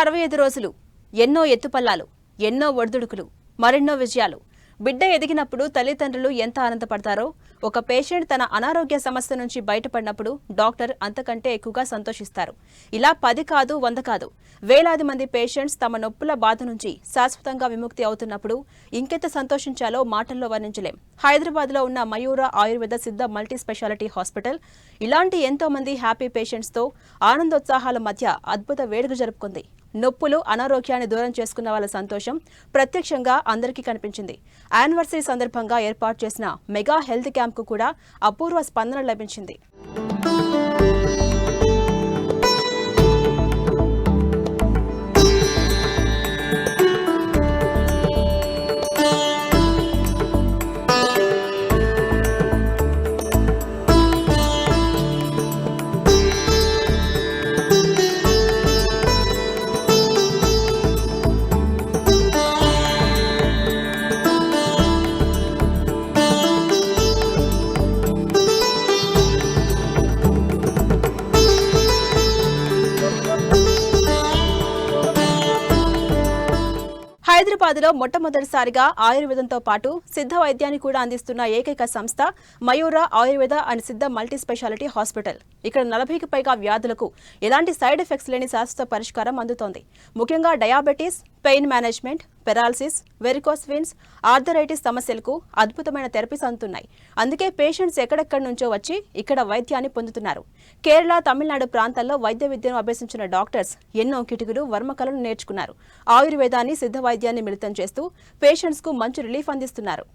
అరవై ఐదు రోజులు. ఎన్నో ఎత్తుపల్లాలు ఎన్నో ఒడిదుడుకులు మరెన్నో విజయాలు. బిడ్డ ఎదిగినప్పుడు తల్లిదండ్రులు ఎంత ఆనందపడతారో ఒక పేషెంట్ తన అనారోగ్య సమస్య నుంచి బయటపడినప్పుడు డాక్టర్ అంతకంటే ఎక్కువగా సంతోషిస్తారు. ఇలా పది కాదు వంద కాదు. వేలాది మంది పేషెంట్స్ తమ నొప్పుల బాధ నుంచి శాశ్వతంగా విముక్తి అవుతున్నప్పుడు ఇంకెంత సంతోషించాలో మాటల్లో వర్ణించలేం. హైదరాబాద్లో ఉన్న Mayura Ayurveda Siddha multi speciality hospital ఇలాంటి ఎంతో మంది హ్యాపీ పేషెంట్స్తో ఆనందోత్సాహాల మధ్య అద్భుత వేడుక జరుపుకుంది. నొప్పులు అనారోగ్యాన్ని దూరం చేసుకున్న వాళ్ళ సంతోషం ప్రత్యక్షంగా అందరికీ కనిపించింది. యానివర్సరీ సందర్భంగా ఏర్పాటు చేసిన మెగా హెల్త్ క్యాంప్కు కూడా అపూర్వ స్పందన లభించింది. హైదరాబాద్లో మొట్టమొదటిసారిగా ఆయుర్వేదంతో పాటు సిద్ధ వైద్యాన్ని కూడా అందిస్తున్న ఏకైక సంస్థ Mayura Ayurveda and Siddha multi speciality hospital. ఇక్కడ నలభైకి పైగా వ్యాధులకు ఎలాంటి సైడ్ ఎఫెక్ట్స్ లేని శాశ్వత పరిష్కారం అందుతోంది. ముఖ్యంగా diabetes pain management paralysis varicose veins arthritis సమస్యలకు అద్భుతమైన థెరపీస్ అందుతున్నాయి. అందుకే పేషెంట్స్ ఎక్కడెక్కడి నుంచో వచ్చి ఇక్కడ వైద్యాన్ని పొందుతున్నారు. కేరళ తమిళనాడు ప్రాంతాల్లో వైద్య విద్యను అభ్యసించిన డాక్టర్స్ ఎన్నో కిటుకులు వర్మకలను నేర్చుకున్నారు. ఆయుర్వేదాన్ని సిద్ధ వైద్యాన్ని మిళితం చేస్తూ పేషెంట్స్కు మంచి రిలీఫ్ అందిస్తున్నారు.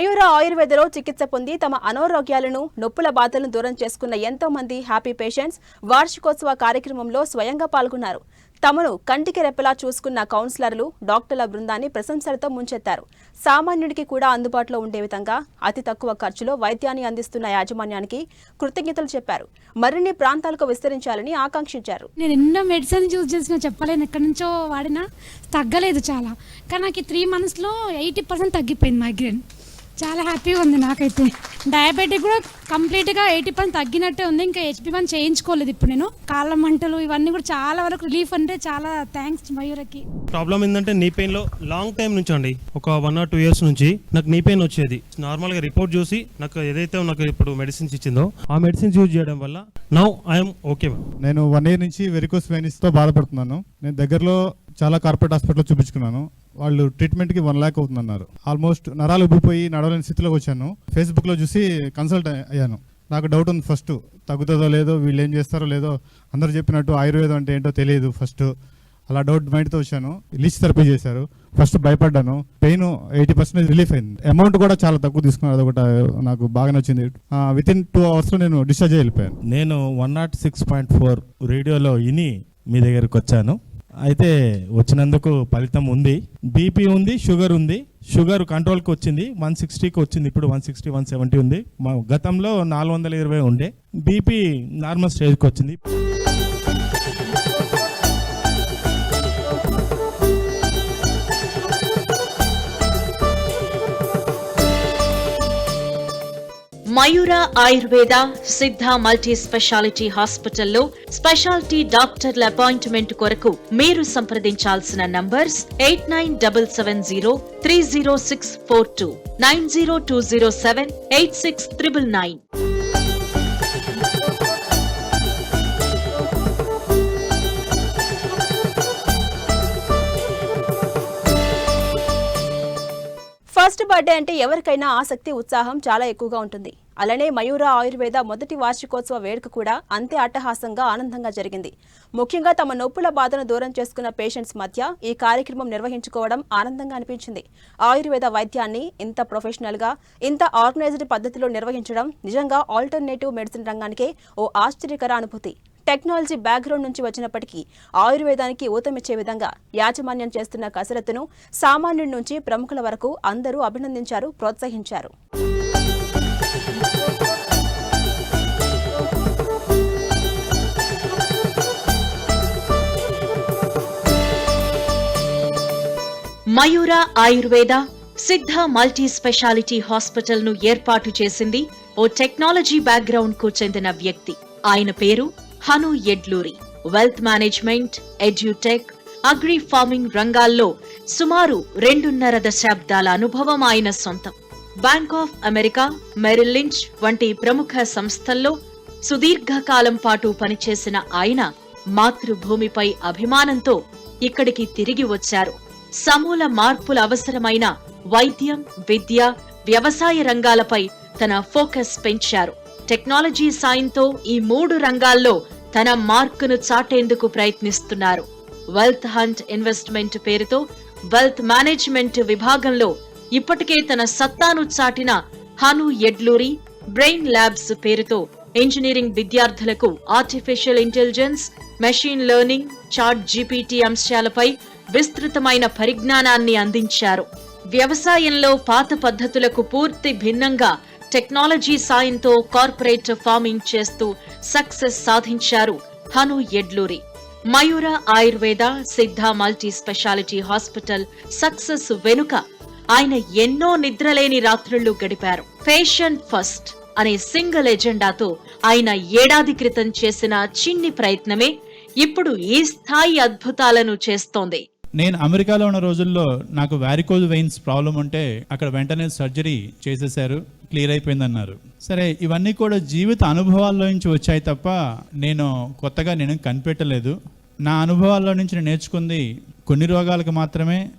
మయూర ఆయుర్వేదలో చికిత్స పొంది తమ అనారోగ్యాలను నొప్పుల బాధలను దూరం చేసుకున్న ఎంతో మంది హ్యాపీ పేషెంట్స్ వార్షికోత్సవ కార్యక్రమంలో స్వయంగా పాల్గొన్నారు. తమను కంటికి రెప్పలా చూసుకున్న కౌన్సిలర్లు డాక్టర్ల బృందాన్ని ప్రశంసలతో ముంచెత్తారు. సామాన్యుడికి కూడా అందుబాటులో ఉండే విధంగా అతి తక్కువ ఖర్చులో వైద్యాన్ని అందిస్తున్న యాజమాన్యానికి కృతజ్ఞతలు చెప్పారు. మరిన్ని ప్రాంతాలకు విస్తరించాలని ఆకాంక్షించారు. నేను ఎన్నో మెడిసిన్ యూజ్ చేసిన చెప్పలేను ఎక్కడి నుంచో వాడినా. తగ్గలేదు చాలా. కానీ నాకు త్రీ మంత్స్లో ఎయిటీ పర్సెంట్ తగ్గిపోయింది మైగ్రేన్ చాలా హ్యాపీగా ఉంది నాకైతే. డయాబెటిక్ కూడా కంప్లీట్గా ఎయిటీ పర్సెంట్ తగ్గినట్టే ఉంది. ఇంకా హెచ్పి వన్ చేయించుకోలేదు ఇప్పుడు నేను. కాళ్ళ మంటలు ఇవన్నీ కూడా చాలా వరకు రిలీఫ్ అంటే చాలా థ్యాంక్స్ మయూరకి. ప్రాబ్లం ఏంటంటే నీ పెయిన్లో లాంగ్ టైం నుంచి అండి. ఒక వన్ ఆర్ టూ ఇయర్స్ నుంచి నాకు నీ పెయిన్ వచ్చేది. నార్మల్గా రిపోర్ట్ చూసి నాకు ఏదైతే నాకు ఇప్పుడు మెడిసిన్స్ ఇచ్చిందో ఆ మెడిసిన్స్ యూజ్ చేయడం వల్ల నౌ ఐఎమ్ ఓకే నేను వన్ ఇయర్ నుంచి వెరికోస్ వెయిన్స్తో బాధపడుతున్నాను. నేను దగ్గరలో చాలా కార్పొరేట్ హాస్పిటల్ చూపించుకున్నాను. వాళ్ళు ట్రీట్మెంట్కి వన్ ల్యాక్ అవుతుందన్నారు. ఆల్మోస్ట్ నరాలు ఉబ్బిపోయి నడవలేని స్థితిలోకి వచ్చాను. ఫేస్బుక్లో చూసి కన్సల్ట్ అయ్యాను. నాకు డౌట్ ఉంది ఫస్ట్ తగ్గుతుందో లేదో వీళ్ళు ఏం చేస్తారో లేదో అందరూ చెప్పినట్టు ఆయుర్వేదం అంటే ఏంటో తెలియదు ఫస్ట్ అలా డౌట్ మైండ్తో వచ్చాను. లీచ్ థెరపీ చేశారు. ఫస్ట్ భయపడ్డాను. పెయిన్ ఎయిటీ పర్సెంట్ రిలీఫ్ అయింది. అమౌంట్ కూడా చాలా తక్కువ తీసుకున్నారు. అదొకటి నాకు బాగా నచ్చింది. విత్ ఇన్ టూ అవర్స్లో నేను డిశ్చార్జ్ అయ్యి వెళ్ళిపోయాను. నేను one naught six point four రేడియోలో విని మీ దగ్గరికి వచ్చాను. అయితే వచ్చినందుకు ఫలితం ఉంది. బీపీ ఉంది షుగర్ ఉంది. షుగర్ కంట్రోల్కి వచ్చింది. వన్ సిక్స్టీకి వచ్చింది. ఇప్పుడు వన్ సిక్స్టీ వన్ సెవెంటీ ఉంది. మా గతంలో నాలుగు వందల ఇరవై ఉండే. బీపీ నార్మల్ స్టేజ్కి వచ్చింది. మయూర ఆయుర్వేద సిద్ధ మల్టీ స్పెషాలిటీ హాస్పిటల్లో స్పెషాలిటీ డాక్టర్ల అపాయింట్మెంట్ కొరకు మీరు సంప్రదించాల్సిన numbers eight nine double seven zero three zero six four two nine zero two zero seven eight six triple nine. First birthday అంటే ఎవరికైనా ఆసక్తి ఉత్సాహం చాలా ఎక్కువగా ఉంటుంది. అలానే మయూర ఆయుర్వేద మొదటి వార్షికోత్సవ వేడుక కూడా అంతే అట్టహాసంగా ఆనందంగా జరిగింది. ముఖ్యంగా తమ నొప్పుల బాధను దూరం చేసుకున్న పేషెంట్స్ మధ్య ఈ కార్యక్రమం నిర్వహించుకోవడం ఆనందంగా అనిపించింది. ఆయుర్వేద వైద్యాన్ని ఇంత ప్రొఫెషనల్గా ఇంత ఆర్గనైజ్డ్ పద్ధతిలో నిర్వహించడం నిజంగా ఆల్టర్నేటివ్ మెడిసిన్ రంగానికే ఓ ఆశ్చర్యకర అనుభూతి. టెక్నాలజీ బ్యాక్గ్రౌండ్ నుంచి వచ్చినప్పటికీ ఆయుర్వేదానికి ఊతమిచ్చే విధంగా యాజమాన్యం చేస్తున్న కసరత్తును సామాన్యుడి నుంచి ప్రముఖుల వరకు అందరూ అభినందించారు ప్రోత్సహించారు. మయూర ఆయుర్వేద సిద్ధ మల్టీ స్పెషాలిటీ హాస్పిటల్ను ఏర్పాటు చేసింది ఓ టెక్నాలజీ బ్యాక్గ్రౌండ్కు చెందిన వ్యక్తి. ఆయన పేరు Hanu Edluri wealth management edutech agri farming రంగాల్లో సుమారు రెండున్నర దశాబ్దాల అనుభవం ఆయన సొంతం. Bank of America Merrill Lynch వంటి ప్రముఖ సంస్థల్లో సుదీర్ఘకాలం పాటు పనిచేసిన ఆయన మాతృభూమిపై అభిమానంతో ఇక్కడికి తిరిగి వచ్చారు. సమూల మార్పుల అవసరమైన వైద్యం విద్య వ్యవసాయ రంగాలపై తన ఫోకస్ పెంచారు. టెక్నాలజీ సాయంతో ఈ మూడు రంగాల్లో తన మార్కును చాటేందుకు ప్రయత్నిస్తున్నారు. వెల్త్ హంట్ ఇన్వెస్ట్మెంట్ పేరుతో వెల్త్ మేనేజ్మెంట్ విభాగంలో ఇప్పటికే తన సత్తాను చాటిన హను ఎడ్లూరి బ్రెయిన్ ల్యాబ్స్ పేరుతో ఇంజనీరింగ్ విద్యార్థులకు artificial intelligence machine learning chat GPT అంశాలపై విస్తృతమైన పరిజ్ఞానాన్ని అందించారు. వ్యవసాయంలో పాత పద్ధతులకు పూర్తి భిన్నంగా టెక్నాలజీ సాయంతో కార్పొరేట్ ఫార్మింగ్ చేస్తూ సక్సెస్ సాధించారు హను ఎడ్లూరి. మయూర Ayurveda Siddha multi speciality hospital success వెనుక ఆయన ఎన్నో నిద్రలేని రాత్రుళ్ళు గడిపారు. పేషెంట్ ఫస్ట్ అనే సింగిల్ ఎజెండాతో ఆయన ఏడాది క్రితం చేసిన చిన్ని ప్రయత్నమే ఇప్పుడు ఈ స్థాయి అద్భుతాలను చేస్తోంది. నేను అమెరికాలో ఉన్న రోజుల్లో నాకు వ్యారికోజ్ వెయిన్స్ ప్రాబ్లం ఉంటే అక్కడ వెంటనే సర్జరీ చేసేశారు క్లియర్ అయిపోయిందన్నారు. సరే ఇవన్నీ కూడా జీవిత అనుభవాల్లో నుంచి వచ్చాయి తప్ప నేను కొత్తగా నేను కనిపెట్టలేదు. నా అనుభవాల్లో నుంచి నేను నేర్చుకుంది కొన్ని రోగాలకు మాత్రమే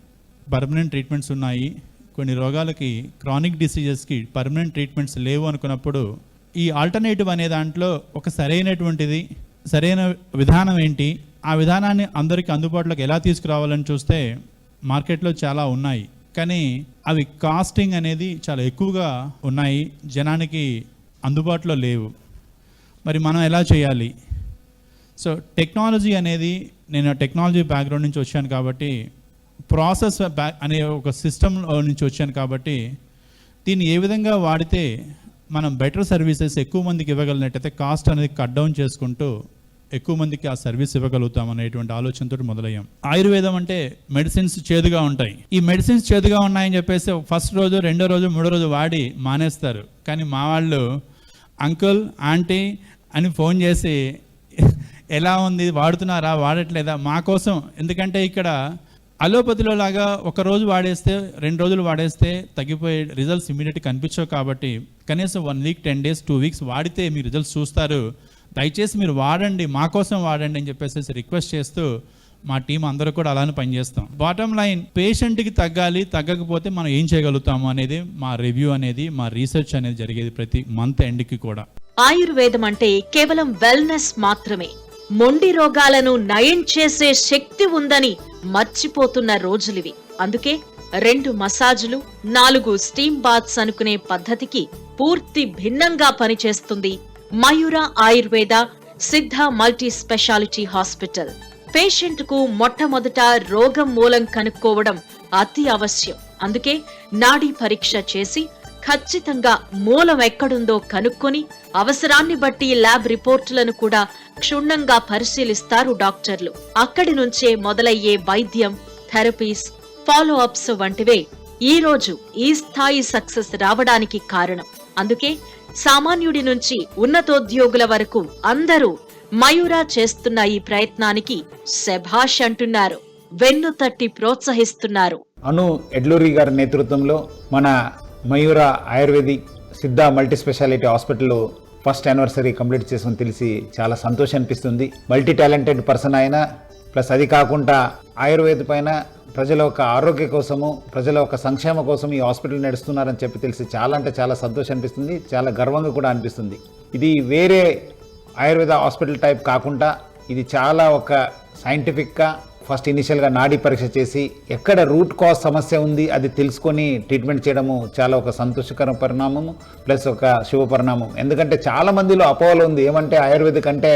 పర్మనెంట్ ట్రీట్మెంట్స్ ఉన్నాయి. కొన్ని రోగాలకి క్రానిక్ డిసీజెస్కి పర్మనెంట్ ట్రీట్మెంట్స్ లేవు అనుకున్నప్పుడు ఈ ఆల్టర్నేటివ్ అనే దాంట్లో ఒక సరైనటువంటిది సరైన విధానం ఏంటి? ఆ విధానాన్ని అందరికీ అందుబాటులోకి ఎలా తీసుకురావాలని చూస్తే మార్కెట్లో చాలా ఉన్నాయి. కానీ అవి కాస్టింగ్ అనేది చాలా ఎక్కువగా ఉన్నాయి. జనానికి అందుబాటులో లేవు. మరి మనం ఎలా చేయాలి? సో టెక్నాలజీ అనేది నేను టెక్నాలజీ బ్యాక్గ్రౌండ్ నుంచి వచ్చాను కాబట్టి ప్రాసెస్ బ్యాక్ అనే ఒక సిస్టమ్ నుంచి వచ్చాను కాబట్టి దీన్ని ఏ విధంగా వాడితే మనం బెటర్ సర్వీసెస్ ఎక్కువ మందికి ఇవ్వగలిగినట్టయితే కాస్ట్ అనేది కట్ డౌన్ చేసుకుంటూ ఎక్కువ మందికి ఆ సర్వీస్ ఇవ్వగలుగుతాం అనేటువంటి ఆలోచనతో మొదలయ్యాం. ఆయుర్వేదం అంటే మెడిసిన్స్ చేదుగా ఉంటాయి. ఈ మెడిసిన్స్ చేదుగా ఉన్నాయని చెప్పేసి ఫస్ట్ రోజు రెండో రోజు మూడో రోజు వాడి మానేస్తారు. కానీ మా వాళ్ళు అంకుల్ ఆంటీ అని ఫోన్ చేసి ఎలా ఉంది? వాడుతున్నారా? వాడట్లేదా? మా కోసం. ఎందుకంటే ఇక్కడ అలోపతిలో లాగా ఒక రోజు వాడేస్తే రెండు రోజులు వాడేస్తే తగ్గిపోయే రిజల్ట్స్ ఇమీడియట్గా కనిపించవు కాబట్టి కనీసం one week ten days two weeks వాడితే మీ రిజల్ట్స్ చూస్తారు. దయచేసి మీరు వాడండి మా కోసం వాడండి అని చెప్పేసి రిక్వెస్ట్ చేస్తూ మా టీం అందరూ కూడా అలానే పనిచేస్తాం. బాటమ్ లైన్ పేషెంట్కి తగ్గాలి తగ్గకపోతే మనం ఏం చేయగలుగుతాము అనేది మా రివ్యూ అనేది మా రీసెర్చ్ అనేది జరిగేది ప్రతి మంత్ ఎండ్కి కూడా. ఆయుర్వేదం అంటే కేవలం వెల్నెస్ మాత్రమే. మొండి రోగాలను నయం చేసే శక్తి ఉందని మర్చిపోతున్న రోజులివి. అందుకే రెండు మసాజులు నాలుగు స్టీమ్ బాత్స్ అనుకునే పద్ధతికి పూర్తి భిన్నంగా పనిచేస్తుంది మయూర Ayurveda Siddha multi speciality hospital. పేషెంట్కు మొట్టమొదట రోగం మూలం కనుక్కోవడం అతి అవశ్యం. అందుకే నాడీ పరీక్ష చేసి ఖచ్చితంగా మూలం ఎక్కడుందో కనుక్కొని అవసరాన్ని బట్టి ల్యాబ్ రిపోర్టులను కూడా క్షుణ్ణంగా పరిశీలిస్తారు డాక్టర్లు. అక్కడి నుంచే మొదలయ్యే వైద్యం థెరపీస్ ఫాలో అప్స్ వంటివే ఈ రోజు ఈ స్థాయి సక్సెస్ రావడానికి కారణం. అందుకే సామాన్యుడి నుంచి ఉన్నతోద్యోగుల వరకు అందరూ మయూరా చేస్తున్న ఈ ప్రయత్నానికి శభాష్ అంటున్నారు. వెన్ను తట్టి ప్రోత్సహిస్తున్నారు. అను ఎడ్లూరి గారి నేతృత్వంలో మన Mayura Ayurvedic Siddha multi speciality hospital first anniversary complete చేసుకుని తెలిసి చాలా సంతోషం అనిపిస్తుంది. మల్టీ టాలెంటెడ్ పర్సన్ ఆయన ప్లస్ అది కాకుండా ఆయుర్వేద పైన ప్రజల యొక్క ఆరోగ్య కోసము ప్రజల యొక్క సంక్షేమ కోసం ఈ హాస్పిటల్ నడుస్తున్నారని చెప్పి తెలిసి చాలా అంటే చాలా సంతోషం అనిపిస్తుంది చాలా గర్వంగా కూడా అనిపిస్తుంది. ఇది వేరే ఆయుర్వేద హాస్పిటల్ టైప్ కాకుండా ఇది చాలా ఒక సైంటిఫిక్గా ఫస్ట్ ఇనిషియల్గా నాడీ పరీక్ష చేసి ఎక్కడ రూట్ కాజ్ సమస్య ఉంది అది తెలుసుకొని ట్రీట్మెంట్ చేయడము చాలా ఒక సంతోషకర పరిణామము ప్లస్ ఒక శుభ పరిణామం. ఎందుకంటే చాలా మందిలో అపోహలు ఉంది. ఏమంటే ఆయుర్వేదిక్ అంటే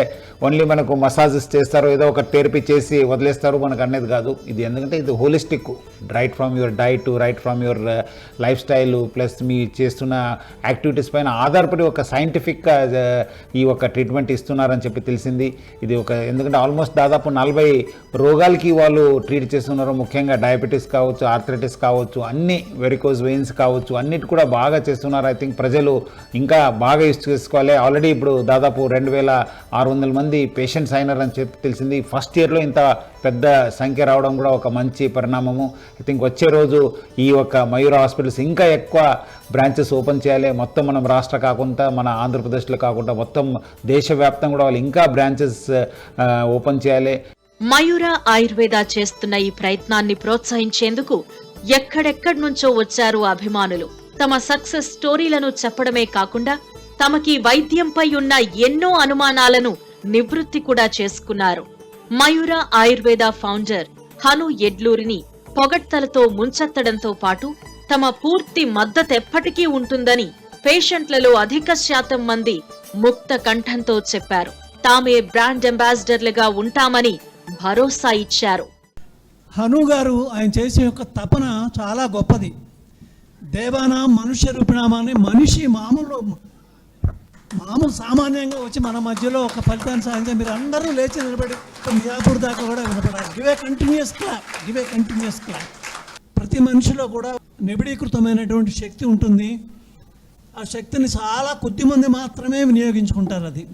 ఓన్లీ మనకు మసాజెస్ చేస్తారు ఏదో ఒక థెరపీ చేసి వదిలేస్తారు మనకు అనేది కాదు. ఇది ఎందుకంటే ఇది holistic right from your diet right from your life style plus మీ చేస్తున్న యాక్టివిటీస్ పైన ఆధారపడి ఒక సైంటిఫిక్ uh, uh, ఈ ఒక ట్రీట్మెంట్ ఇస్తున్నారని చెప్పి తెలిసింది. ఇది ఒక ఎందుకంటే ఆల్మోస్ట్ దాదాపు నలభై రోగాలకి వాళ్ళు ట్రీట్ చేస్తున్నారు. ముఖ్యంగా డయాబెటీస్ కావచ్చు ఆర్థరైటిస్ కావచ్చు అన్ని వెరికోజ్ వెయిన్స్ కావచ్చు అన్నిటి కూడా బాగా చేస్తున్నారు. ఐ థింక్ ప్రజలు ఇంకా బాగా యూస్ చేసుకోవాలి. ఆల్రెడీ ఇప్పుడు దాదాపు రెండు వేల ఆరు వందల మంది పేషెంట్స్ అయినారని చెప్పి తెలిసింది. ఫస్ట్ ఇయర్లో ఇంత పెద్ద సంఖ్య రావడం కూడా ఒక మంచి పరిణామము. ఐ థింక్ వచ్చే రోజు ఈ యొక్క మయూర హాస్పిటల్స్ ఇంకా ఎక్కువ బ్రాంచెస్ ఓపెన్ చేయాలి. మొత్తం మనం రాష్ట్ర కాకుండా మన ఆంధ్రప్రదేశ్లో కాకుండా మొత్తం దేశవ్యాప్తంగా కూడా వాళ్ళు ఇంకా బ్రాంచెస్ ఓపెన్ చేయాలి. మయూర ఆయుర్వేద చేస్తున్న ఈ ప్రయత్నాన్ని ప్రోత్సహించేందుకు ఎక్కడెక్కడి నుంచో వచ్చారు అభిమానులు. తమ సక్సెస్ స్టోరీలను చెప్పడమే కాకుండా తమకి వైద్యంపై ఉన్న ఎన్నో అనుమానాలను నివృత్తి కూడా చేసుకున్నారు. మయూర ఆయుర్వేద ఫౌండర్ హను ఎడ్లూరిని పొగడ్తలతో ముంచెత్తడంతో పాటు తమ పూర్తి మద్దతెప్పటికీ ఉంటుందని పేషెంట్లలో అధిక శాతం మంది ముక్త కంఠంతో చెప్పారు. తామే బ్రాండ్ అంబాసిడర్లుగా ఉంటామని భరోసా ఇచ్చారు. హను గారు ఆయన చేసే యొక్క తపన చాలా గొప్పది. దేవాన మనుష్య రూపనామాన్ని మనిషి మామూలు మామూలు సామాన్యంగా వచ్చి మన మధ్యలో ఒక ఫలితాన్ని సాధించే మీరు అందరూ లేచి నిలబడి మియాపూర్ దాకా కూడా వినపడాలి. Give continuous clap give continuous clap ప్రతి మనిషిలో కూడా నిబిడీకృతమైనటువంటి శక్తి ఉంటుంది. ఆ శక్తిని చాలా కొద్ది మంది మాత్రమే వినియోగించుకుంటారు అది.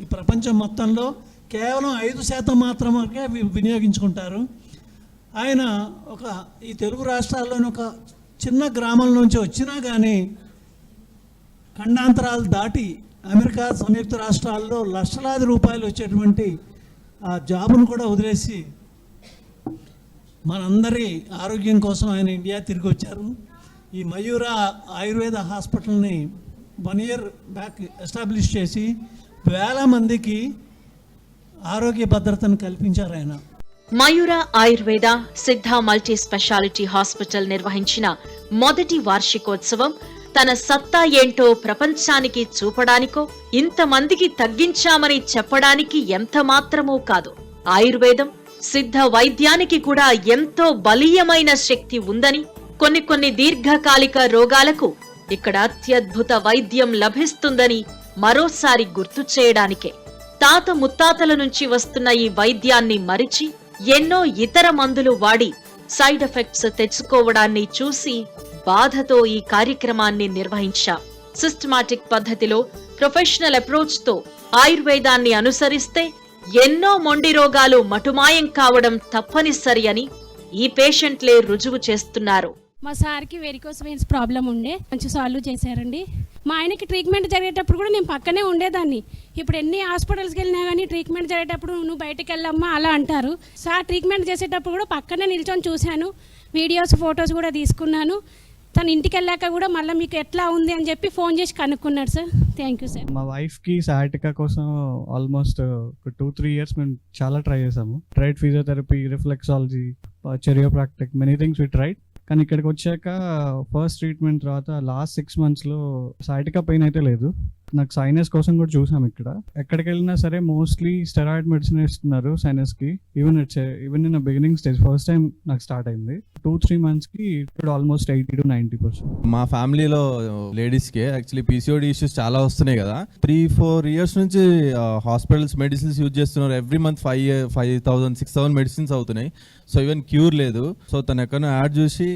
ఈ ప్రపంచం మొత్తంలో కేవలం ఐదు శాతం మాత్రమే వినియోగించుకుంటారు. ఆయన ఒక ఈ తెలుగు రాష్ట్రాల్లోని ఒక చిన్న గ్రామం నుంచి వచ్చినా కానీ ఖండాంతరాలు దాటి అమెరికా సంయుక్త రాష్ట్రాల్లో లక్షలాది రూపాయలు వచ్చేటువంటి ఆ జాబును కూడా వదిలేసి మనందరి ఆరోగ్యం కోసం ఆయన ఇండియా తిరిగి వచ్చారు. ఈ మయూర ఆయుర్వేద హాస్పిటల్ని వన్ ఇయర్ బ్యాక్ ఎస్టాబ్లిష్ చేసి వేల మందికి ఆరోగ్య భద్రతను కల్పించారు ఆయన. మయూర Ayurveda Siddha multi speciality hospital నిర్వహించిన మొదటి వార్షికోత్సవం తన సత్తా ఏంటో ప్రపంచానికి చూపడానికో ఇంతమందికి తగ్గించామని చెప్పడానికి ఎంత మాత్రమూ కాదు. ఆయుర్వేదం సిద్ధ వైద్యానికి కూడా ఎంతో బలీయమైన శక్తి ఉందని కొన్ని కొన్ని దీర్ఘకాలిక రోగాలకు ఇక్కడ అత్యద్భుత వైద్యం లభిస్తుందని మరోసారి గుర్తు చేయడానికే. తాత ముత్తాతల నుంచి వస్తున్న ఈ వైద్యాన్ని మరిచి ఎన్నో ఇతర మందులు వాడి సైడ్ ఎఫెక్ట్స్ తెచ్చుకోవడాన్ని చూసి బాధతో ఈ కార్యక్రమాన్ని నిర్వహించాం. సిస్టమాటిక్ పద్ధతిలో ప్రొఫెషనల్ అప్రోచ్తో ఆయుర్వేదాన్ని అనుసరిస్తే ఎన్నో మొండి రోగాలు మటుమాయం కావడం తప్పనిసరి అని ఈ పేషెంట్లే రుజువు చేస్తున్నారు. మా సార్కి వెరికోస్ వెయిన్స్ ప్రాబ్లం ఉండే. మంచి సాల్వ్ చేశారండి. మా ఆయనకి ట్రీట్మెంట్ జరిగేటప్పుడు కూడా నేను పక్కనే ఉండేదాన్ని. ఇప్పుడు ఎన్ని హాస్పిటల్స్కి వెళ్ళినా కానీ ట్రీట్మెంట్ జరిగేటప్పుడు నువ్వు బయటకు వెళ్ళమ్మా అలా అంటారు. సార్ ట్రీట్మెంట్ చేసేటప్పుడు కూడా పక్కనే నిల్చొని చూశాను. వీడియోస్ ఫొటోస్ కూడా తీసుకున్నాను. తను ఇంటికి వెళ్ళాక కూడా మళ్ళీ మీకు ఎట్లా ఉంది అని చెప్పి ఫోన్ చేసి కనుక్కున్నాడు సార్. థ్యాంక్ యూ సార్ మా వైఫ్కి సాటికా కోసం ఆల్మోస్ట్ ఒక టూ త్రీ ఇయర్స్ మేము చాలా ట్రై చేసాము tried physiotherapy reflexology chiropractic many things we tried కానీ ఇక్కడికి వచ్చాక ఫస్ట్ ట్రీట్మెంట్ తర్వాత లాస్ట్ సిక్స్ మంత్స్లో సైటికా పెయిన్ అయితే లేదు. నాకు సైనస్ కోసం కూడా చూసాం ఇక్కడ. ఎక్కడికి వెళ్ళినా సరే మోస్ట్లీ స్టెరాయిడ్ మెడిసిన్ ఇస్తున్నారు సైనస్కి even it's even in beginning stage first time నాకు స్టార్ట్ అయింది. టూ త్రీ మంత్స్కి ఇప్పుడు almost eighty to ninety percent మా ఫ్యామిలీలో లేడీస్కి యాక్చువల్లీ పీసీఓడి ఇష్యూస్ చాలా వస్తున్నాయి కదా. త్రీ ఫోర్ ఇయర్స్ నుంచి హాస్పిటల్స్ మెడిసిన్స్ యూజ్ చేస్తున్నారు. Every month five five thousand six thousand medicines అవుతున్నాయి. సో ఈవెన్ క్యూర్ లేదు. సో తను ఎక్కడో యాడ్ చూసి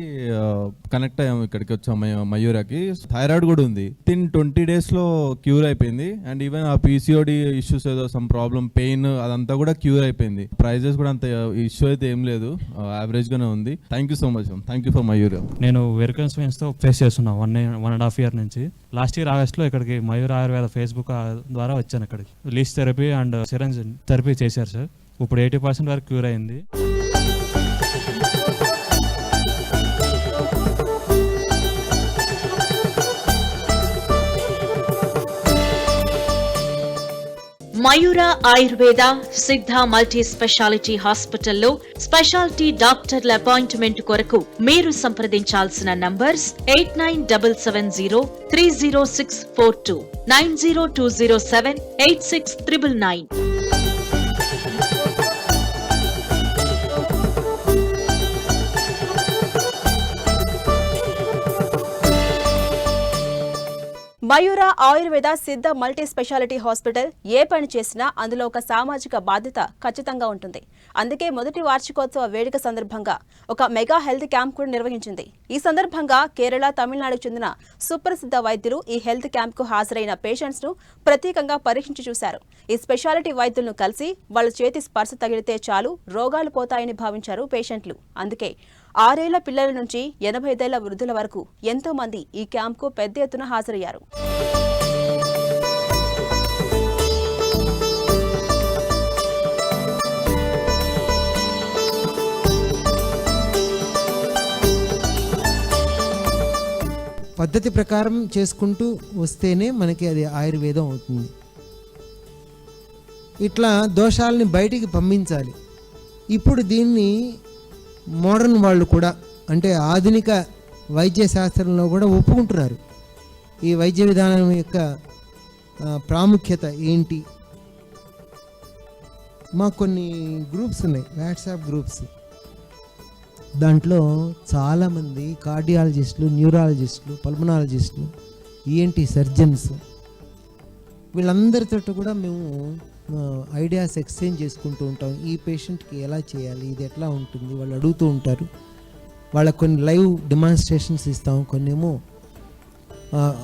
కనెక్ట్ అయ్యాము ఇక్కడికి వచ్చాము మయూరాకి. థైరాయిడ్ కూడా ఉంది. తిన్ ట్వంటీ డేస్లో క్యూర్ అయిపోయింది. అండ్ ఈవెన్ ఆ పీసీఓడి ఇష్యూస్ ఏదో సమ్ ప్రాబ్లం పెయిన్ అదంతా కూడా క్యూర్ అయిపోయింది. ప్రైజెస్ కూడా అంత ఇష్యూ అయితే ఏం లేదు. యావరేజ్గానే ఉంది. Thank you so much thank you for Mayur. నేను వెరికన్స్తో ఫేస్ చేస్తున్నా one one and half year నుంచి. లాస్ట్ ఇయర్ ఆగస్ట్లో ఇక్కడికి మయూర్ ఆయుర్వేద ఫేస్బుక్ ద్వారా వచ్చాను ఇక్కడికి. Leech therapy and syringe therapy చేశారు సార్ ఇప్పుడు ఎయిటీ పర్సెంట్ వరకు క్యూర్ అయింది. మయూర ఆయుర్వేద సిద్ధ మల్టీ స్పెషాలిటీ హాస్పిటల్లో స్పెషాలిటీ డాక్టర్ల అపాయింట్మెంట్ కొరకు మీరు సంప్రదించాల్సిన numbers eight nine double seven zero three zero six four two nine zero two zero seven eight six triple nine. Mayura Ayurveda Siddha multi speciality hospital ఏ పని చేసినా అందులో ఒక సామాజిక బాధ్యత ఖచ్చితంగా ఉంటుంది. అందుకే మొదటి వార్షికోత్సవ వేడుక సందర్భంగా ఒక మెగా హెల్త్ క్యాంప్ కూడా నిర్వహించింది. ఈ సందర్భంగా కేరళ తమిళనాడుకు చెందిన సుప్రసిద్ధ వైద్యులు ఈ హెల్త్ క్యాంప్కు హాజరైన పేషెంట్స్ను ప్రత్యేకంగా పరీక్షించి చూశారు. ఈ స్పెషాలిటీ వైద్యులను కలిసి వాళ్ళ చేతి స్పర్శ తగిలితే చాలు రోగాలు పోతాయని భావించారు పేషెంట్లు. అందుకే ఆరేళ్ళ పిల్లల నుంచి ఎనభై ఐదేళ్ళ వృద్ధుల వరకు ఎంతో మంది ఈ క్యాంప్కు పెద్ద ఎత్తున హాజరయ్యారు. పద్ధతి ప్రకారం చేసుకుంటూ వస్తేనే మనకి అది ఆయుర్వేదం అవుతుంది. ఇట్లా దోషాలని బయటికి పంపించాలి. ఇప్పుడు దీన్ని మోడర్న్ వాళ్ళు కూడా అంటే ఆధునిక వైద్య శాస్త్రంలో కూడా ఒప్పుకుంటున్నారు. ఈ వైద్య విధానం యొక్క ప్రాముఖ్యత ఏంటి? మాకు కొన్ని గ్రూప్స్ ఉన్నాయి వాట్సాప్ గ్రూప్స్. దాంట్లో చాలామంది కార్డియాలజిస్టులు న్యూరాలజిస్టులు పల్మనాలజిస్టులు ఈఎన్టీ సర్జన్స్ వీళ్ళందరితో కూడా మేము ఐడియాస్ ఎక్స్చేంజ్ చేసుకుంటూ ఉంటాం. ఈ పేషెంట్కి ఎలా చేయాలి? ఇది ఎట్లా ఉంటుంది? వాళ్ళు అడుగుతూ ఉంటారు. వాళ్ళకు కొన్ని లైవ్ డెమాన్స్ట్రేషన్స్ ఇస్తాం. కొన్ని ఏమో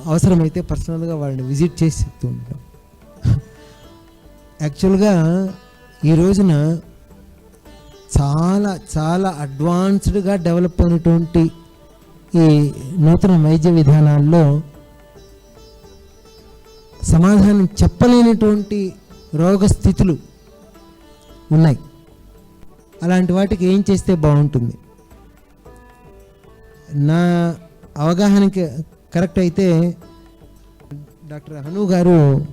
అవసరమైతే పర్సనల్గా వాళ్ళని విజిట్ చేసి చెప్తూ ఉంటాం. యాక్చువల్గా ఈ రోజున చాలా చాలా అడ్వాన్స్డ్గా డెవలప్ అయినటువంటి ఈ నూతన వైద్య విధానాల్లో సమాధానం చెప్పలేనటువంటి రోగస్థితులు ఉన్నాయి. అలాంటి వాటికి ఏం చేస్తే బాగుంటుంది? నా అవగాహనకి కరెక్ట్ అయితే డాక్టర్ హను గారు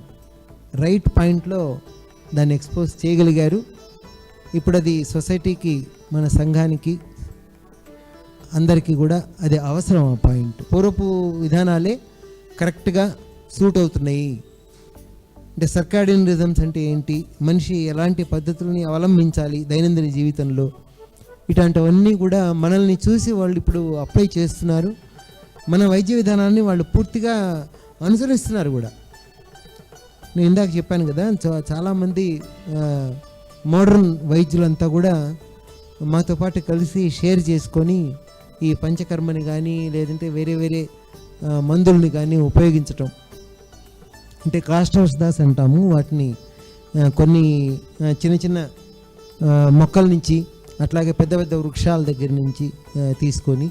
రైట్ పాయింట్లో దాన్ని ఎక్స్పోజ్ చేయగలిగారు. ఇప్పుడు అది సొసైటీకి మన సంఘానికి అందరికీ కూడా అది అవసరం ఆ పాయింట్. పూర్వపు విధానాలే కరెక్ట్గా సూట్ అవుతున్నాయి. అంటే సర్కాడియన్ రిజమ్స్ అంటే ఏంటి? మనిషి ఎలాంటి పద్ధతులని అవలంబించాలి దైనందిన జీవితంలో? ఇట్లాంటివన్నీ కూడా మనల్ని చూసి వాళ్ళు ఇప్పుడు అప్లై చేస్తున్నారు. మన వైద్య విధానాన్ని వాళ్ళు పూర్తిగా అనుసరిస్తున్నారు కూడా. నేను ఇందాక చెప్పాను కదా చాలామంది మోడర్న్ వైద్యులంతా కూడా మాతో పాటు కలిసి షేర్ చేసుకొని ఈ పంచకర్మని కానీ లేదంటే వేరే వేరే మందుల్ని కానీ ఉపయోగించటం. అంటే కాస్టర్స్ దాస్ అంటాము. వాటిని కొన్ని చిన్న చిన్న మొక్కల నుంచి అట్లాగే పెద్ద పెద్ద వృక్షాల దగ్గర నుంచి తీసుకొని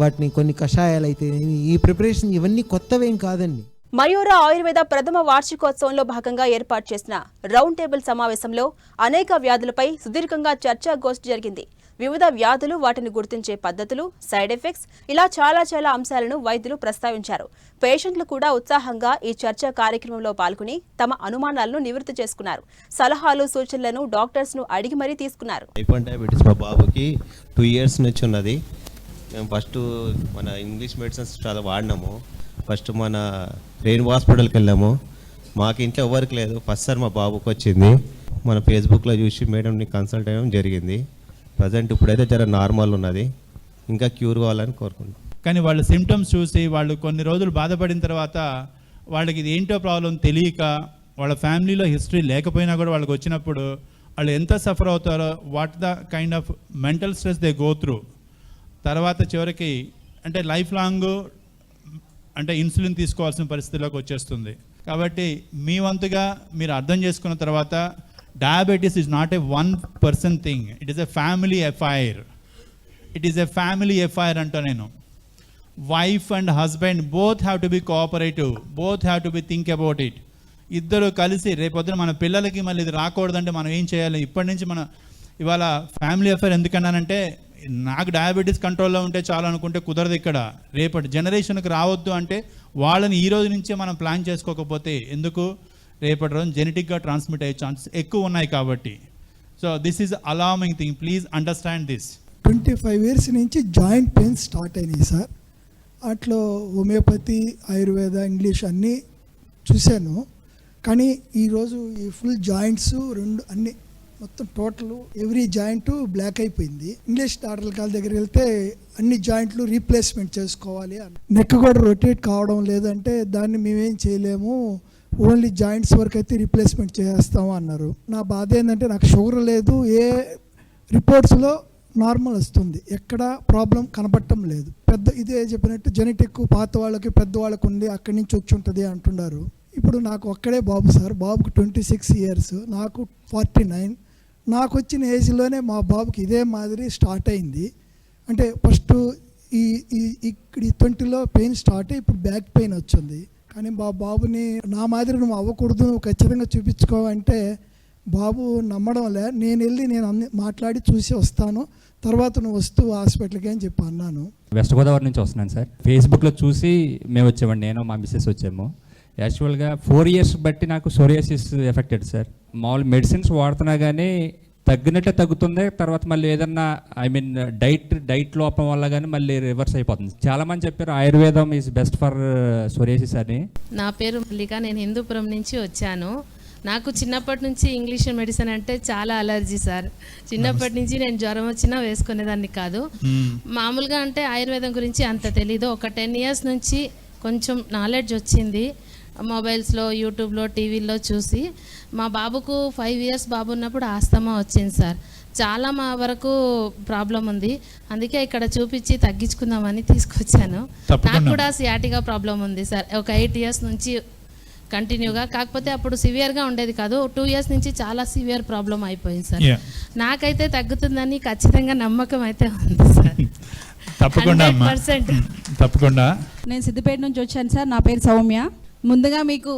వాటిని కొన్ని కషాయాలు అయితే ఈ ప్రిపరేషన్ ఇవన్నీ కొత్తవేం కాదండి. మయూరా ఆయుర్వేద ప్రథమ వార్షికోత్సవంలో భాగంగా ఏర్పాటు చేసిన రౌండ్ టేబుల్ సమావేశంలో అనేక వ్యాధులపై సుదీర్ఘంగా చర్చా గోష్ఠి జరిగింది. వివిధ వ్యాధులు వాటిని గుర్తించే పద్ధతులు సైడ్ ఎఫెక్ట్స్ ఇలా చాలా చాలా అంశాలను వైద్యులు ప్రస్తావించారు. పేషెంట్లు కూడా ఉత్సాహంగా ఈ చర్చా కార్యక్రమంలో పాల్గొని తమ అనుమానాలను నివృత్తి చేసుకున్నారు. సలహాలు సూచనలను డాక్టర్స్ను అడిగి మరీ తీసుకున్నారు. టైప్ డయాబెటీస్ మా బాబుకి టూ ఇయర్స్ నుంచి ఉన్నది. మేము ఫస్ట్ మన ఇంగ్లీష్ మెడిసిన్స్ చాలా వాడినాము. ఫస్ట్ మన రెయిన్ హాస్పిటల్కి వెళ్ళాము. మాకు ఇంట్లో ఎవరికి లేదు. ఫస్ట్ సార్ మా బాబుకి వచ్చింది మన ఫేస్బుక్లో చూసి మేడంని కన్సల్ట్ అయ్యడం జరిగింది. ప్రజెంట్ ఇప్పుడైతే జర నార్మల్ ఉన్నది. ఇంకా క్యూర్ కావాలని కోరుకుంటున్నాం. కానీ వాళ్ళ సిమ్టమ్స్ చూసి వాళ్ళు కొన్ని రోజులు బాధపడిన తర్వాత వాళ్ళకి ఇది ఏంటో ప్రాబ్లం తెలియక వాళ్ళ ఫ్యామిలీలో హిస్టరీ లేకపోయినా కూడా వాళ్ళకి వచ్చినప్పుడు వాళ్ళు ఎంత సఫర్ అవుతారో what the kind of mental stress they go through తర్వాత చివరికి అంటే లైఫ్ లాంగ్ అంటే ఇన్సులిన్ తీసుకోవాల్సిన పరిస్థితిలోకి వచ్చేస్తుంది. కాబట్టి మీ వంతుగా మీరు అర్థం చేసుకున్న తర్వాత diabetes is not a one person thing it is a family affair it is a family affair అంటా నేను. Wife and husband both have to be cooperative both have to be think about it ఇద్దరు కలిసి రేపొద్దున మన పిల్లలకి మళ్ళీ ఇది రాకూడదంటే మనం ఏం చేయాలి? ఇప్పటి నుంచి మన ఇవాళ ఫ్యామిలీ అఫేర్ ఎందుకన్నానంటే నాకు డయాబెటీస్ కంట్రోల్లో ఉంటే చాలు అనుకుంటే కుదరదు ఇక్కడ. రేపటి జనరేషన్కి రావద్దు అంటే వాళ్ళని ఈ రోజు నుంచే మనం ప్లాన్ చేసుకోకపోతే ఎందుకు? రేపటి రోజు జెనెటిక్గా ట్రాన్స్మిట్ అయ్యే ఛాన్సెస్ ఎక్కువ ఉన్నాయి కాబట్టి. So this is alarming thing please understand this twenty five years నుంచి జాయింట్ పెయిన్స్ స్టార్ట్ అయినాయి సార్ అట్లో హోమియోపతి ఆయుర్వేద ఇంగ్లీష్ అన్నీ చూశాను. కానీ ఈరోజు ఈ ఫుల్ జాయింట్స్ రెండు అన్ని మొత్తం టోటల్ ఎవ్రీ జాయింట్ బ్లాక్ అయిపోయింది. ఇంగ్లీష్ డాక్టర్ల కాళ్ళ దగ్గరికి వెళ్తే అన్ని జాయింట్లు రీప్లేస్మెంట్ చేసుకోవాలి అని. నెక్ కూడా రొటేట్ కావడం లేదంటే దాన్ని మేమేం చేయలేము. ఓన్లీ జాయింట్స్ వరకు అయితే రీప్లేస్మెంట్ చేస్తాము అన్నారు. నా బాధ ఏంటంటే నాకు షుగర్ లేదు ఏ రిపోర్ట్స్లో నార్మల్ వస్తుంది. ఎక్కడ ప్రాబ్లం కనపడటం లేదు. పెద్ద ఇదే చెప్పినట్టు జెనెటిక్ పాత వాళ్ళకి పెద్ద వాళ్ళకి ఉంది అక్కడి నుంచి వచ్చి ఉంటుంది అంటున్నారు. ఇప్పుడు నాకు ఒక్కడే బాబు సార్ బాబుకి ట్వంటీ సిక్స్ ఇయర్స్ నాకు ఫార్టీ నైన్. నాకు వచ్చిన ఏజ్లోనే మా బాబుకి ఇదే మాదిరి స్టార్ట్ అయింది. అంటే ఫస్ట్ ఈ ఈ ఇక్కడ ట్వంటీలో పెయిన్ స్టార్ట్ అయ్యి ఇప్పుడు బ్యాక్ పెయిన్ వచ్చింది. కానీ మా బాబుని నా మాదిరి నువ్వు అవ్వకూడదు నువ్వు ఖచ్చితంగా చూపించుకోవంటే బాబు నమ్మడం లే. నేను వెళ్ళి నేను అన్ని మాట్లాడి చూసి వస్తాను. తర్వాత నువ్వు వస్తూ హాస్పిటల్కి అని చెప్పి అన్నాను. వెస్ట్ గోదావరి నుంచి వస్తున్నాను సార్. ఫేస్బుక్లో చూసి మేము వచ్చామండి నేను మా మిస్సెస్ వచ్చాము. యాక్చువల్గా ఫోర్ ఇయర్స్ బట్టి నాకు సోరియాసిస్ ఎఫెక్టెడ్ సార్. మామూలు మెడిసిన్స్ వాడుతున్నా కానీ తగ్గినట్టే తగ్గుతుంది తర్వాత మళ్ళీ ఏదన్నా ఐ మీన్ డైట్ డైట్ లోపం వల్ల కానీ మళ్ళీ రివర్స్ అయిపోతుంది. చాలా మంది చెప్పారు ఆయుర్వేదం ఈజ్ బెస్ట్ ఫర్ సోరియాసిస్ అని. నా పేరు మల్లిక నేను హిందూపురం నుంచి వచ్చాను. నాకు చిన్నప్పటి నుంచి ఇంగ్లీష్ మెడిసిన్ అంటే చాలా అలర్జీ సార్. చిన్నప్పటి నుంచి నేను జ్వరం వచ్చినా వేసుకునేదాన్ని కాదు. మామూలుగా అంటే ఆయుర్వేదం గురించి అంత తెలీదు. ఒక టెన్ ఇయర్స్ నుంచి కొంచెం నాలెడ్జ్ వచ్చింది. మొబైల్స్లో యూట్యూబ్లో టీవీల్లో చూసి మా బాబుకు ఫైవ్ ఇయర్స్ బాబు ఉన్నప్పుడు ఆస్తమా వచ్చింది సార్. చాలా మా వరకు ప్రాబ్లం ఉంది. అందుకే ఇక్కడ చూపించి తగ్గించుకుందామని తీసుకొచ్చాను. నాకు కూడా సియాటిగా ప్రాబ్లం ఉంది సార్. ఒక ఎయిట్ ఇయర్స్ నుంచి కంటిన్యూగా. కాకపోతే అప్పుడు సివియర్గా ఉండేది కాదు. టూ ఇయర్స్ నుంచి చాలా సివియర్ ప్రాబ్లం అయిపోయింది సార్. నాకైతే తగ్గుతుందని ఖచ్చితంగా నమ్మకం అయితే ఉంది సార్. తప్పకుండా అమ్మా. 100%. తప్పకుండా. నేను సిద్దిపేట నుంచి వచ్చాను సార్. నా పేరు సౌమ్య. ముందుగా మీకు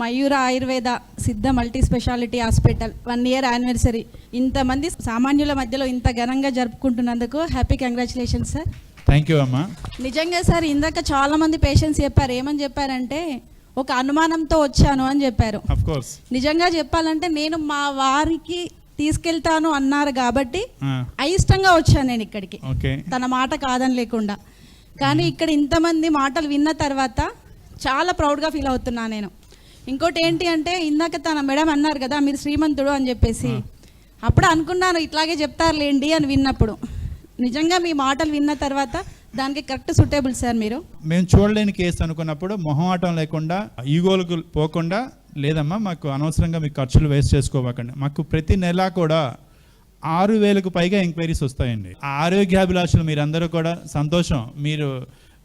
Mayura Ayurveda Siddha multi speciality hospital one year anniversary. ఇంతమంది సామాన్యుల మధ్యలో ఇంత ఘనంగా జరుపుకుంటున్నందుకు happy congratulations sir. Thank you అమ్మా. నిజంగా సార్ ఇందాక చాలా మంది పేషెంట్స్ చెప్పారు ఏమని చెప్పారంటే ఒక అనుమానంతో వచ్చాను అని చెప్పారు. నిజంగా చెప్పాలంటే నేను మా వారికి తీసుకెళ్తాను అన్నారు కాబట్టి అయిష్టంగా వచ్చాను నేను ఇక్కడికి. తన మాట కాదని లేకుండా కానీ ఇక్కడ ఇంతమంది మాటలు విన్న తర్వాత చాలా ప్రౌడ్గా ఫీల్ అవుతున్నా నేను. ఇంకోటి ఏంటి అంటే ఇందాక తన మేడం అన్నారు కదా మీరు శ్రీమంతుడు అని చెప్పేసి. అప్పుడు అనుకున్నాను ఇట్లాగే చెప్తారులేండి అని విన్నప్పుడు. నిజంగా మీ మాటలు విన్న తర్వాత దానికి కరెక్ట్ సూటబుల్ సార్ మీరు? మేము చూడలేని కేసు అనుకున్నప్పుడు మొహమాటం లేకుండా ఈగోలకు పోకుండా లేదమ్మా మాకు అనవసరంగా మీకు ఖర్చులు వేస్ట్ చేసుకోవకండి మాకు ప్రతి నెల కూడా ఆరు వేలకు పైగా ఎంక్వైరీస్ వస్తాయండి. ఆరోగ్యాభిలాషులు మీరందరూ కూడా సంతోషం. మీరు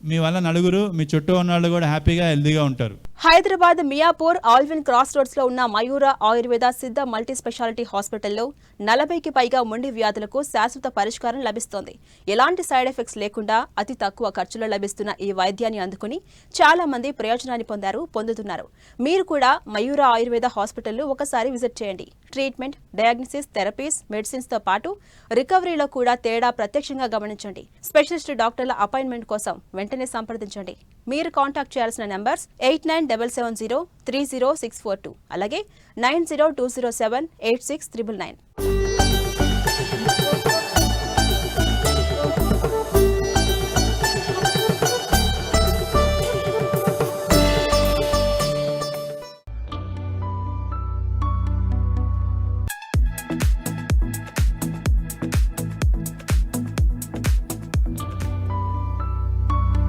మీ వల్ల నలుగురు మీ చుట్టూ ఉన్న వాళ్ళు కూడా హ్యాపీగా హెల్దీగా ఉంటారు. హైదరాబాద్ మియాపూర్ ఆల్విన్ క్రాస్ రోడ్స్లో ఉన్న మయూర ఆయుర్వేద సిద్ధ మల్టీ స్పెషాలిటీ హాస్పిటల్లో నలభైకి పైగా మొండి వ్యాధులకు శాశ్వత పరిష్కారం లభిస్తోంది. ఎలాంటి సైడ్ ఎఫెక్ట్స్ లేకుండా అతి తక్కువ ఖర్చులో లభిస్తున్న ఈ వైద్యాన్ని అందుకుని చాలా మంది ప్రయోజనాన్ని పొందారు పొందుతున్నారు. మీరు కూడా మయూర ఆయుర్వేద హాస్పిటల్లో ఒకసారి విజిట్ చేయండి. ట్రీట్మెంట్ డయాగ్నోసిస్ థెరపీస్ మెడిసిన్స్తో పాటు రికవరీలో కూడా తేడా ప్రత్యక్షంగా గమనించండి. స్పెషలిస్ట్ డాక్టర్ల అపాయింట్మెంట్ కోసం వెంటనే సంప్రదించండి. మీరు కాంటాక్ట్ చేయాల్సిన numbers eight nine double seven zero three zero six four two అలాగే nine zero two zero seven eight six triple nine.